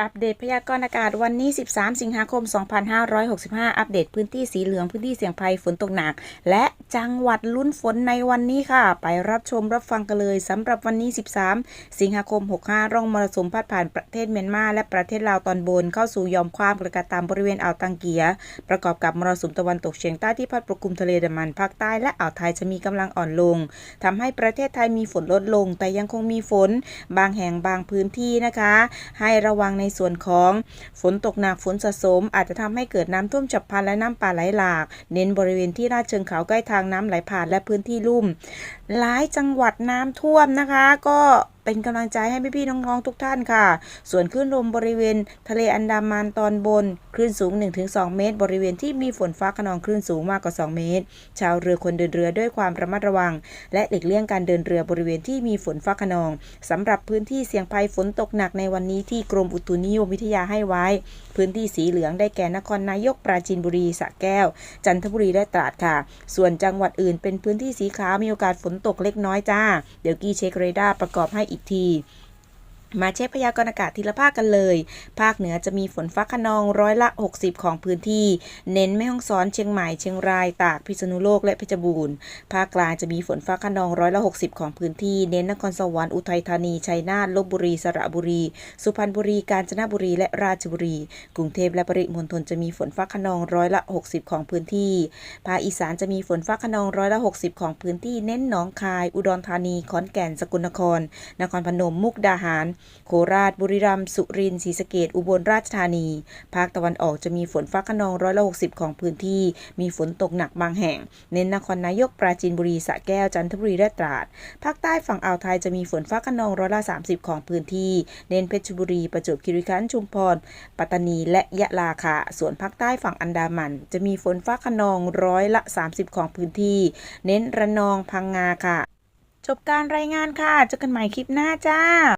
อัปเดตพยากรณ์อากาศวันนี้ 13 สิงหาคม 2565 อัปเดตพื้นที่สีเหลืองพื้นที่เสี่ยงภัยฝนตกหนัก และจังหวัดลุ้นฝนในวันนี้ค่ะ ไปรับชมรับฟังกันเลยสำหรับวันนี้ 13 สิงหาคม 65 ร่องมรสุมพัดผ่านประเทศเมียนมา และประเทศลาวตอนบนเข้าสู่ยอมความกระกาตามบริเวณอ่าวตังเกีย ประกอบกับมรสุมตะวันตกเฉียงใต้ที่พัดปกคลุมทะเลดามันภาคใต้และอ่าวไทยจะมีกำลังอ่อนลงทำให้ประเทศไทยมีฝนลดลง แต่ยังคงมีฝน บางแห่งบางพื้นที่นะคะ ให้ระวังในในส่วนของฝนตกหนักฝนสะสม อาจจะทำให้เกิดน้ำท่วมฉับพลันและน้ำป่าไหลหลาก เน้นบริเวณที่ลาดเชิงเขาใกล้ทางน้ำไหลผ่านและพื้นที่ลุ่ม หลายจังหวัดน้ำท่วมนะคะ ก็ เป็นกำลังใจให้พี่ๆน้องๆทุกท่านค่ะ ส่วนคลื่นลมบริเวณ ทะเลอันดามันตอนบนคลื่นสูง 1-2 เมตร บริเวณที่มีฝนฟ้าขนองคลื่นสูงมากกว่า 2 เมตร ชาวเรือควรเดินเรือด้วยความระมัดระวัง และหลีกเลี่ยงการเดินเรือบริเวณที่มีฝนฟ้าขนองสำหรับพื้นที่เสี่ยงภัยฝนตกหนักในวันนี้ที่กรมอุตุนิยมวิทยาให้ไว้ พื้นที่สีเหลืองได้แก่นครนายกปราจีนบุรีสระแก้ว จันทบุรีและตราดค่ะ ส่วนจังหวัดอื่นเป็นพื้นที่สีขาวมีโอกาสฝนตกเล็กน้อยจ้า เดี๋ยวกี้เช็คเรดาร์ประกอบให้อีกที มาเช็คพยากรณ์อากาศทีละภาคกันเลย ภาคเหนือจะมีฝนฟ้าขนองร้อยละ 60 ของพื้นที่ เน้นแม่ฮ่องสอนเชียงใหม่เชียงรายตากพิษณุโลกและเพชรบูรณ์ ภาคกลางจะมีฝนฟ้าขนองร้อยละ 60 ของพื้นที่ เน้นนครสวรรค์อุทัยธานีชัยนาทลบบุรีสระบุรี สุพรรณบุรีกาญจนบุรีและราชบุรี กรุงเทพและปริมณฑลจะมีฝนฟ้าขนองร้อยละ 60 ของพื้นที่ ภาคอีสานจะมีฝนฟ้าขนองร้อยละ 60 ของพื้นที่ เน้นหนองคาย อุดรธานีขอนแก่นสกลนคร นครพนมมุกดาหารโคราช บุรีรัมย์ สุรินทร์ ศรีสะเกษอุบลราชธานี ภาคตะวันออกจะมีฝนฟ้าขนองร้อยละ60ของพื้นที่ มีฝนตกหนักบางแห่ง เน้นนครนายก ปราจีนบุรี สระแก้ว จันทบุรี และตราด ภาคใต้ฝั่งอ่าวไทยจะมีฝนฟ้าขนองร้อยละ30ของพื้นที่ เน้นเพชรบุรี ประจวบคีรีขันธ์ ชุมพร ปัตตานี และยะลาค่ะ ส่วนภาคใต้ฝั่งอันดามัน จะมีฝนฟ้าขนองร้อยละ 30 ของพื้นที่ เน้นระนอง พังงาค่ะ จบการรายงานค่ะ เจอกันใหม่คลิปหน้าจ้า